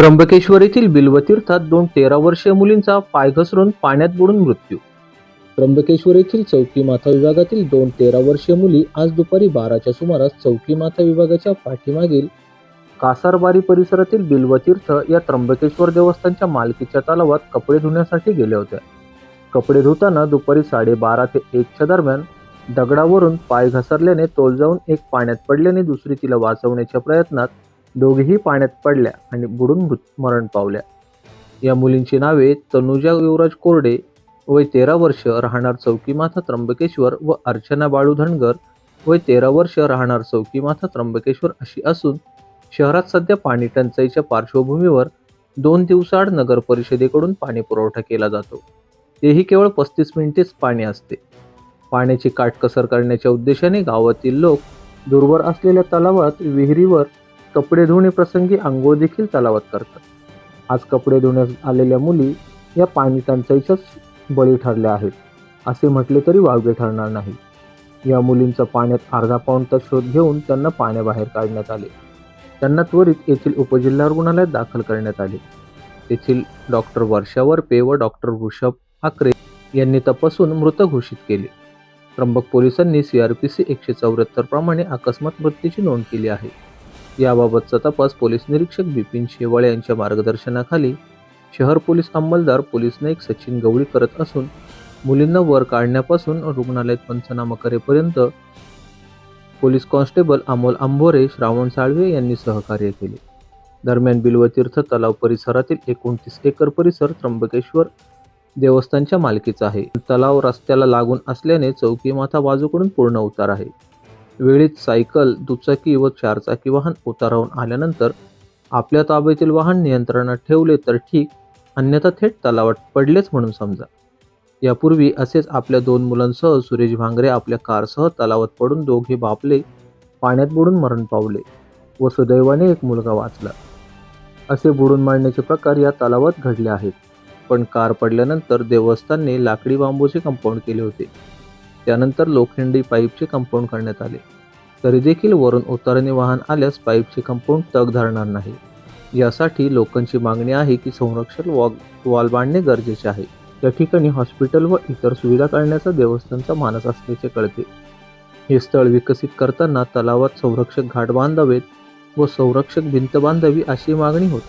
त्र्यंबकेश्वर येथील बिल्वतीर्थात दोन तेरा वर्षीय मुलींचा पाय घसरून पाण्यात बुडून मृत्यू. त्र्यंबकेश्वर येथील चौकी माथा विभागातील दोन तेरा वर्षीय मुली आज दुपारी बाराच्या सुमारास चौकी माथा विभागाच्या पाठीमागील कासारबारी परिसरातील बिल्वतीर्थ या त्र्यंबकेश्वर देवस्थानच्या मालकीच्या तलावात कपडे धुण्यासाठी गेल्या होत्या. कपडे धुताना दुपारी साडेबारा ते एकच्या दरम्यान दगडावरून पाय घसरल्याने तोल जाऊन एक पाण्यात पडल्याने दुसरी तिला वाचवण्याच्या प्रयत्नात दोघेही पाण्यात पडल्या आणि बुडून मृत मरण पावल्या. या मुलींची नावे तनुजा युवराज कोरडे वय तेरा वर्ष राहणार चौकीमाथा त्र्यंबकेश्वर व अर्चना बाळू धनगर वय तेरा वर्ष राहणार चौकीमाथा त्र्यंबकेश्वर अशी असून शहरात सध्या पाणी टंचाईच्या पार्श्वभूमीवर दोन दिवसाआड नगर परिषदेकडून पाणी पुरवठा केला जातो. तेही केवळ पस्तीस मिनिटेच पाणी असते. पाण्याची काटकसर करण्याच्या उद्देशाने गावातील लोक दूरवर असलेल्या तलावात विहिरीवर कपडे धुणे प्रसंगी आंघोळ देखील तलावात करतात. आज कपडे धुण्यास आलेल्या मुली या पाणी टंचाईच्याच बळी ठरल्या आहेत असे म्हटले तरी वावगे ठरणार नाही. या मुलींचा पाण्यात अर्धा पाऊण शोध घेऊन त्यांना पाण्याबाहेर काढण्यात आले. त्यांना त्वरित येथील उपजिल्हा रुग्णालयात दाखल करण्यात आले. येथील डॉक्टर वर्षा वरपे व डॉक्टर वृषभ आकरे यांनी तपासून मृत घोषित केले. त्र्यंबक पोलिसांनी सी आर पी सी एकशे चौऱ्याहत्तर प्रमाणे अकस्मात मृत्यूची नोंद केली आहे. याबाबतचा तपास पोलीस निरीक्षक बिपिन शेवाळे यांच्या मार्गदर्शनाखाली शहर पोलीस अंमलदार पोलीस नाईक सचिन गवळी करत असून मुलींना वर काढण्यापासून रुग्णालयात पंचनामा करेपर्यंत पोलीस कॉन्स्टेबल अमोल आंभोरे श्रावण साळवे यांनी सहकार्य केले. दरम्यान बिल्वतीर्थ तलाव परिसरातील एकोणतीस एकर परिसर त्र्यंबकेश्वर देवस्थानच्या मालकीचा आहे. तलाव रस्त्याला लागून असल्याने चौकी माथा बाजूकडून पूर्ण उतार आहे. वेळीच सायकल दुचाकी व चारचाकी वाहन उतारावून आल्यानंतर आपल्या ताब्यातील वाहन नियंत्रणात ठेवले तर ठीक अन्यथा थेट तलावात पडलेच म्हणून समजा. यापूर्वी असेच आपल्या दोन मुलांसह सुरेश भांगरे आपल्या कारसह तलावात पडून दोघे बापले पाण्यात बुडून मरण पावले व सुदैवाने एक मुलगा वाचला. असे बुडून मारण्याचे प्रकार या तलावात घडले आहेत. पण कार पडल्यानंतर देवस्थानने लाकडी बांबूचे कंपाऊंड केले होते. त्यानंतर लोखंडी पाईपचे कंपाऊंड करण्यात आले. तरी देखील वरून उतारणे वाहन आल्यास पाईपचे कंपाऊंड तग धरणार नाही. यासाठी लोकांची मागणी आहे की संरक्षण वॉल वॉल बांधणे गरजेचे आहे. या ठिकाणी हॉस्पिटल व इतर सुविधा करण्याचा देवस्थानचा मानस असल्याचे कळते. हे स्थळ विकसित करताना तलावात संरक्षक घाट बांधावेत व संरक्षक भिंत बांधावी अशी मागणी होती